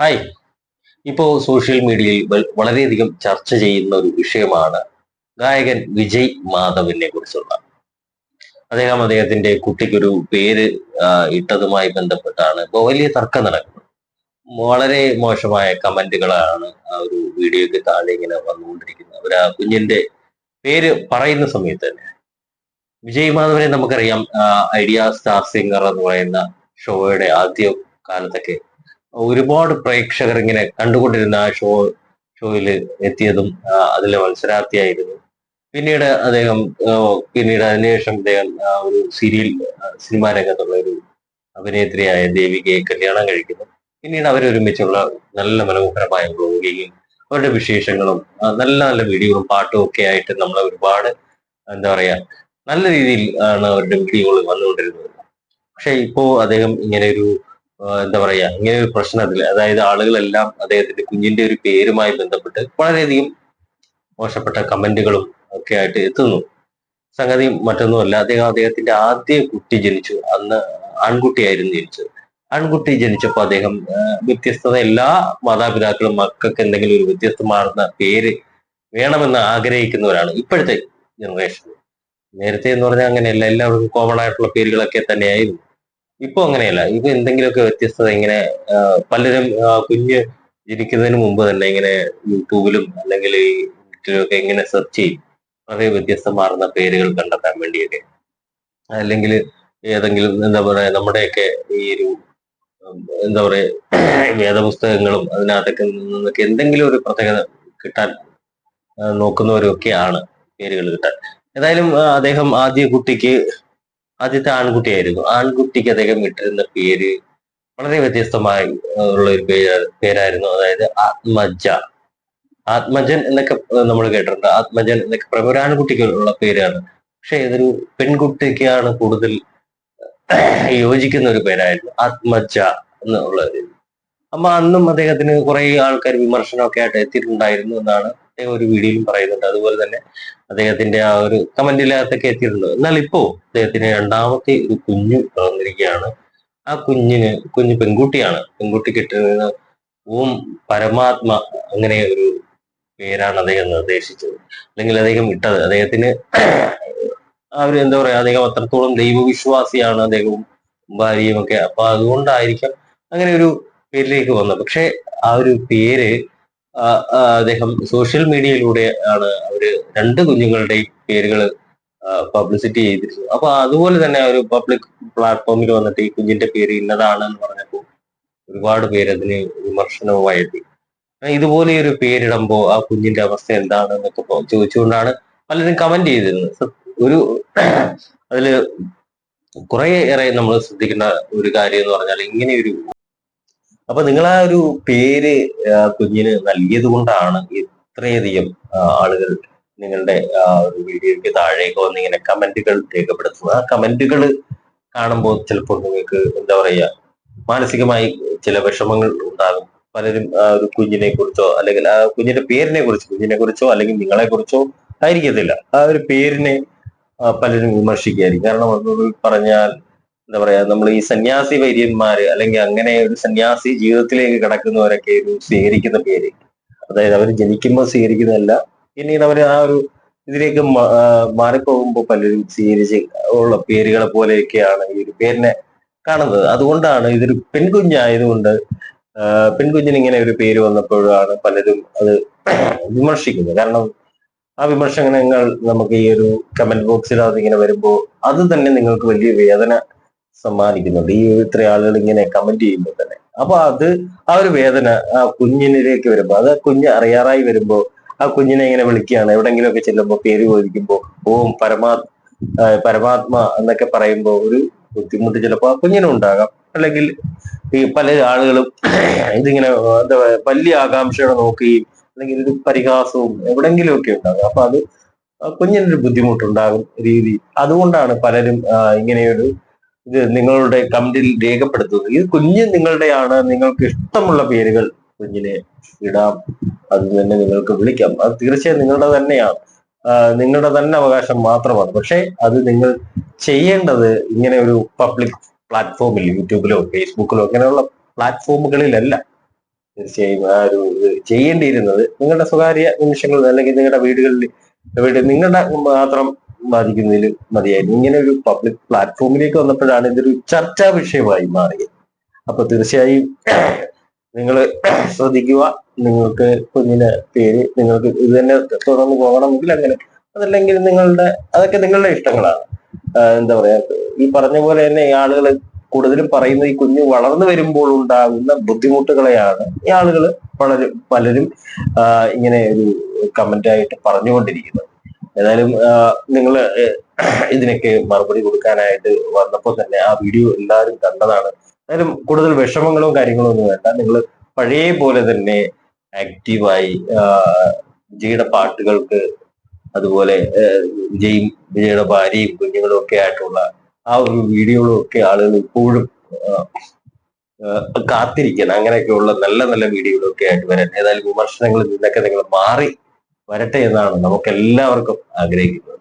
Hi ഇപ്പോ social മീഡിയയിൽ വളരെയധികം ചർച്ച ചെയ്യുന്ന ഒരു വിഷയമാണ് ഗായകൻ വിജയ് മാധവിനെ കുറിച്ചുള്ള. അദ്ദേഹം അദ്ദേഹത്തിന്റെ കുട്ടിക്കൊരു പേര് ഇട്ടതുമായി ബന്ധപ്പെട്ടാണ്. ഇപ്പോൾ വലിയ തർക്കം നടക്കുന്നത് വളരെ മോശമായ കമന്റുകളാണ് ആ ഒരു വീഡിയോയ്ക്ക് താഴെ ഇങ്ങനെ വന്നുകൊണ്ടിരിക്കുന്നത്. അവർ ആ കുഞ്ഞിന്റെ പേര് പറയുന്ന സമയത്ത് തന്നെ. വിജയ് മാധവനെ നമുക്കറിയാം ഐഡിയ സ്റ്റാർ സിംഗർ എന്ന് പറയുന്ന ഷോയുടെ ആദ്യ കാലത്തൊക്കെ ഒരുപാട് പ്രേക്ഷകർ ഇങ്ങനെ കണ്ടുകൊണ്ടിരുന്ന ആ ഷോ ഷോയിൽ എത്തിയതും അതിലെ മത്സരാർത്ഥിയായിരുന്നു. പിന്നീട് അദ്ദേഹം പിന്നീട് അതിനുശേഷം അദ്ദേഹം ഒരു സീരിയൽ സിനിമാ രംഗത്തുള്ള ഒരു അഭിനേത്രിയായ ദേവികയെ കല്യാണം കഴിക്കുന്നു. പിന്നീട് അവരൊരുമിച്ചുള്ള നല്ല മനോഹരമായ ബ്ലോഗിങ്ങും അവരുടെ വിശേഷങ്ങളും നല്ല നല്ല വീഡിയോകളും പാട്ടും ഒക്കെ ആയിട്ട് നമ്മൾ ഒരുപാട് എന്താ പറയാ നല്ല രീതിയിൽ ആണ് അവരുടെ വീഡിയോകൾ വന്നുകൊണ്ടിരുന്നത്. പക്ഷെ ഇപ്പോ അദ്ദേഹം ഇങ്ങനെ ഒരു എന്താ പറയാ ഇങ്ങനെ ഒരു പ്രശ്നത്തിൽ അതായത് ആളുകളെല്ലാം അദ്ദേഹത്തിന്റെ കുഞ്ഞിന്റെ ഒരു പേരുമായി ബന്ധപ്പെട്ട് വളരെയധികം മോശപ്പെട്ട കമന്റുകളും ഒക്കെ ആയിട്ട് എത്തുന്നു. സംഗതി മറ്റൊന്നുമല്ല അദ്ദേഹം അദ്ദേഹത്തിന്റെ ആദ്യ കുട്ടി ജനിച്ചു. അന്ന് ആൺകുട്ടിയായിരുന്നു ജനിച്ചത്. ആൺകുട്ടി ജനിച്ചപ്പോൾ അദ്ദേഹം വ്യത്യസ്തത എല്ലാ മാതാപിതാക്കളും മക്കൾക്ക് എന്തെങ്കിലും ഒരു വ്യത്യസ്തമാർന്ന പേര് വേണമെന്ന് ആഗ്രഹിക്കുന്നവരാണ് ഇപ്പോഴത്തെ ജനറേഷൻ. നേരത്തെ എന്ന് പറഞ്ഞാൽ അങ്ങനെയല്ല എല്ലാവർക്കും കോമൺ ആയിട്ടുള്ള പേരുകളൊക്കെ തന്നെയായിരുന്നു. ഇപ്പൊ അങ്ങനെയല്ല. ഇത് എന്തെങ്കിലുമൊക്കെ വ്യത്യസ്തത ഇങ്ങനെ പലരും കുഞ്ഞ് ജനിക്കുന്നതിന് മുമ്പ് തന്നെ ഇങ്ങനെ യൂട്യൂബിലും അല്ലെങ്കിൽ നെറ്റിലൊക്കെ ഇങ്ങനെ സെർച്ച് ചെയ്യും. വളരെ വ്യത്യസ്തമാർന്ന പേരുകൾ കണ്ടെത്താൻ വേണ്ടിയൊക്കെ. അല്ലെങ്കിൽ ഏതെങ്കിലും എന്താ പറയാ നമ്മുടെയൊക്കെ ഈ ഒരു എന്താ പറയാ വേദപുസ്തകങ്ങളും അതിനകത്തൊക്കെ നിന്നൊക്കെ എന്തെങ്കിലും ഒരു പ്രത്യേകത കിട്ടാൻ നോക്കുന്നവരൊക്കെയാണ് പേരുകൾ കിട്ടാൻ. ഏതായാലും അദ്ദേഹം ആദ്യ കുട്ടിക്ക് ആദ്യത്തെ ആൺകുട്ടിയായിരുന്നു. ആൺകുട്ടിക്ക് അദ്ദേഹം ഇട്ടിരുന്ന പേര് വളരെ വ്യത്യസ്തമായി ഉള്ള ഒരു പേര് പേരായിരുന്നു. അതായത് ആത്മജ. ആത്മജൻ എന്നൊക്കെ നമ്മൾ കേട്ടിട്ടുണ്ട്. ആത്മജൻ എന്നൊക്കെ പറയുമ്പോൾ ഒരു ആൺകുട്ടിക്ക് ഉള്ള പേരാണ്. പക്ഷെ ഇതൊരു പെൺകുട്ടിക്കാണ് കൂടുതൽ യോജിക്കുന്ന ഒരു പേരായിരുന്നു. ആത്മജ എന്നുള്ള ഒരു അപ്പൊ അന്നും അദ്ദേഹത്തിന് കുറെ ആൾക്കാർ വിമർശനമൊക്കെ ആയിട്ട് എത്തിയിട്ടുണ്ടായിരുന്നു എന്നാണ് ഒരു വീഡിയോയിലും പറയുന്നുണ്ട്. അതുപോലെ തന്നെ അദ്ദേഹത്തിന്റെ ആ ഒരു കമന്റിലകത്തൊക്കെ എത്തിയിട്ടുണ്ട്. എന്നാൽ ഇപ്പോ അദ്ദേഹത്തിന് രണ്ടാമത്തെ ഒരു കുഞ്ഞു പിറന്നിരിക്കുകയാണ് ആ കുഞ്ഞിന് കുഞ്ഞു പെൺകുട്ടിയാണ്. പെൺകുട്ടി കിട്ടുന്നത് ഓം പരമാത്മ അങ്ങനെ ഒരു പേരാണ് അദ്ദേഹം നിർദ്ദേശിച്ചത്. അല്ലെങ്കിൽ അദ്ദേഹം ഇട്ടത്. അദ്ദേഹത്തിന് ഒരു എന്താ പറയാ അദ്ദേഹം അത്രത്തോളം ദൈവവിശ്വാസിയാണ് അദ്ദേഹവും ഭാര്യയും ഒക്കെ. അപ്പൊ അതുകൊണ്ടായിരിക്കാം അങ്ങനെ ഒരു പേരിലേക്ക് വന്നത്. പക്ഷെ ആ ഒരു പേര് അദ്ദേഹം സോഷ്യൽ മീഡിയയിലൂടെ ആണ് അവർ രണ്ട് കുഞ്ഞുങ്ങളുടെയും പേരുകൾ പബ്ലിസിറ്റി ചെയ്തിരുന്നത്. അപ്പൊ അതുപോലെ തന്നെ ഒരു പബ്ലിക് പ്ലാറ്റ്ഫോമിൽ വന്നിട്ട് ഈ കുഞ്ഞിന്റെ പേര് ഇന്നതാണ് എന്ന് പറഞ്ഞപ്പോൾ ഒരുപാട് പേര് അതിന് വിമർശനവുമായി ഇതുപോലെ ഒരു പേരിടുമ്പോ ആ കുഞ്ഞിന്റെ അവസ്ഥ എന്താണ് എന്നൊക്കെ ചോദിച്ചുകൊണ്ടാണ് പലരും കമന്റ് ചെയ്തിരുന്നത്. ഒരു അതിൽ കുറെ ഏറെ നമ്മൾ ശ്രദ്ധിക്കേണ്ട ഒരു കാര്യം എന്ന് പറഞ്ഞാൽ ഇങ്ങനെ ഒരു അപ്പൊ നിങ്ങൾ ആ ഒരു പേര് കുഞ്ഞിന് നൽകിയത് കൊണ്ടാണ് ഇത്രയധികം ആളുകൾ നിങ്ങളുടെ ഒരു വീഡിയോയ്ക്ക് താഴേക്ക് വന്ന് ഇങ്ങനെ കമന്റുകൾ രേഖപ്പെടുത്തുന്നത്. ആ കമന്റുകൾ കാണുമ്പോൾ ചിലപ്പോൾ നിങ്ങൾക്ക് എന്താ പറയുക മാനസികമായി ചില വിഷമങ്ങൾ ഉണ്ടാകും. പലരും ആ ഒരു കുഞ്ഞിനെ കുറിച്ചോ അല്ലെങ്കിൽ ആ കുഞ്ഞിന്റെ പേരിനെ കുറിച്ച് കുഞ്ഞിനെ കുറിച്ചോ അല്ലെങ്കിൽ നിങ്ങളെ കുറിച്ചോ ആയിരിക്കത്തില്ല. ആ ഒരു പേരിനെ പലരും വിമർശിക്കുകയായിരിക്കും കാരണം പറഞ്ഞാൽ എന്താ പറയാ നമ്മൾ ഈ സന്യാസി വൈദ്യന്മാര് അല്ലെങ്കിൽ അങ്ങനെ ഒരു സന്യാസി ജീവിതത്തിലേക്ക് കടക്കുന്നവരൊക്കെ ഒരു സ്വീകരിക്കുന്ന പേര്. അതായത് അവർ ജനിക്കുമ്പോൾ സ്വീകരിക്കുന്നതല്ല പിന്നീട് അവർ ആ ഒരു ഇതിലേക്ക് മാറിപ്പോകുമ്പോൾ പലരും സ്വീകരിച്ച് ഉള്ള പേരുകളെ പോലെയൊക്കെയാണ് ഈ ഒരു പേരിനെ കാണുന്നത്. അതുകൊണ്ടാണ് ഇതൊരു പെൺകുഞ്ഞായതുകൊണ്ട് പെൺകുഞ്ഞിന് ഇങ്ങനെ ഒരു പേര് വന്നപ്പോഴാണ് പലരും അത് വിമർശിക്കുന്നത്. കാരണം ആ വിമർശനങ്ങൾ നമുക്ക് ഈ ഒരു കമന്റ് ബോക്സിൽ അതിങ്ങനെ വരുമ്പോൾ അത് തന്നെ നിങ്ങൾക്ക് വലിയ വേദന സമ്മാനിക്കുന്നുണ്ട്. ഈ ഇത്ര ആളുകൾ ഇങ്ങനെ കമന്റ് ചെയ്യുമ്പോൾ തന്നെ. അപ്പൊ അത് ആ ഒരു വേദന ആ കുഞ്ഞിനിലേക്ക് വരുമ്പോ അത് കുഞ്ഞ് അറിയാറായി വരുമ്പോ ആ കുഞ്ഞിനെ ഇങ്ങനെ വിളിക്കുകയാണ്. എവിടെങ്കിലും ഒക്കെ ചെല്ലുമ്പോ പേര് ചോദിക്കുമ്പോ ഓം പരമാ പരമാത്മ എന്നൊക്കെ പറയുമ്പോൾ ഒരു ബുദ്ധിമുട്ട് ചിലപ്പോൾ ആ കുഞ്ഞിനും ഉണ്ടാകാം. അല്ലെങ്കിൽ ഈ പല ആളുകളും ഇതിങ്ങനെ എന്താ വലിയ ആകാംക്ഷയോടെ നോക്കുകയും അല്ലെങ്കിൽ ഒരു പരിഹാസവും എവിടെങ്കിലും ഒക്കെ ഉണ്ടാകും. അപ്പൊ അത് കുഞ്ഞിനൊരു ബുദ്ധിമുട്ടുണ്ടാകും രീതി. അതുകൊണ്ടാണ് പലരും ഇങ്ങനെയൊരു ഇത് നിങ്ങളുടെ കമന്റിൽ രേഖപ്പെടുത്തുന്നത്. ഇത് കുഞ്ഞ് നിങ്ങളുടെയാണ്. നിങ്ങൾക്ക് ഇഷ്ടമുള്ള പേരുകൾ കുഞ്ഞിനെ ഇടാം. അത് തന്നെ നിങ്ങൾക്ക് വിളിക്കാം. അത് തീർച്ചയായും നിങ്ങളുടെ തന്നെയാണ്. നിങ്ങളുടെ തന്നെ അവകാശം മാത്രമാണ്. പക്ഷേ അത് നിങ്ങൾ ചെയ്യേണ്ടത് ഇങ്ങനെ ഒരു പബ്ലിക് പ്ലാറ്റ്ഫോമിൽ യൂട്യൂബിലോ ഫേസ്ബുക്കിലോ അങ്ങനെയുള്ള പ്ലാറ്റ്ഫോമുകളിലല്ല. തീർച്ചയായും ആ ഒരു ഇത് ചെയ്യേണ്ടിയിരുന്നത് നിങ്ങളുടെ സ്വകാര്യ നിമിഷങ്ങളിൽ അല്ലെങ്കിൽ നിങ്ങളുടെ വീടുകളിൽ വീട് നിങ്ങളുടെ മാത്രം ബാധിക്കുന്നതിൽ മതിയായിരുന്നു. ഇങ്ങനെ ഒരു പബ്ലിക് പ്ലാറ്റ്ഫോമിലേക്ക് വന്നപ്പോഴാണ് ഇതൊരു ചർച്ചാ വിഷയമായി മാറിയത്. അപ്പൊ തീർച്ചയായും നിങ്ങൾ ശ്രദ്ധിക്കുക. നിങ്ങൾക്ക് കുഞ്ഞിന്റെ പേര് നിങ്ങൾക്ക് ഇത് തന്നെ തുടർന്ന് പോകണമെങ്കിൽ അങ്ങനെ അതല്ലെങ്കിൽ നിങ്ങളുടെ അതൊക്കെ നിങ്ങളുടെ ഇഷ്ടങ്ങളാണ്. എന്താ പറയാ ഈ പറഞ്ഞ പോലെ തന്നെ ഈ ആളുകൾ കൂടുതലും പറയുന്നത് ഈ കുഞ്ഞ് വളർന്നു വരുമ്പോൾ ഉണ്ടാകുന്ന ബുദ്ധിമുട്ടുകളെയാണ് ഈ ആളുകൾ വളരെ പലരും ഇങ്ങനെ ഒരു കമന്റ് ആയിട്ട് പറഞ്ഞുകൊണ്ടിരിക്കുന്നത്. ഏതായാലും നിങ്ങൾ ഇതിനൊക്കെ മറുപടി കൊടുക്കാനായിട്ട് വന്നപ്പോൾ തന്നെ ആ വീഡിയോ എല്ലാവരും കണ്ടതാണ്. ഏതായാലും കൂടുതൽ വിഷമങ്ങളും കാര്യങ്ങളും ഒന്നും വേണ്ട. നിങ്ങൾ പഴയ പോലെ തന്നെ ആക്റ്റീവായി വിജയുടെ പാട്ടുകൾക്ക് അതുപോലെ വിജയും വിജയുടെ ഭാര്യയും കുഞ്ഞുങ്ങളും ഒക്കെ ആയിട്ടുള്ള ആ ഒരു വീഡിയോകളും ഒക്കെ ആളുകൾ ഇപ്പോഴും കാത്തിരിക്കണം. അങ്ങനെയൊക്കെയുള്ള നല്ല നല്ല വീഡിയോകളൊക്കെ ആയിട്ട് വരാൻ. ഏതായാലും വിമർശനങ്ങളിൽ നിന്നൊക്കെ നിങ്ങൾ മാറി വരട്ടെ എന്നാണ് നമുക്കെല്ലാവർക്കും ആഗ്രഹിക്കുന്നത്.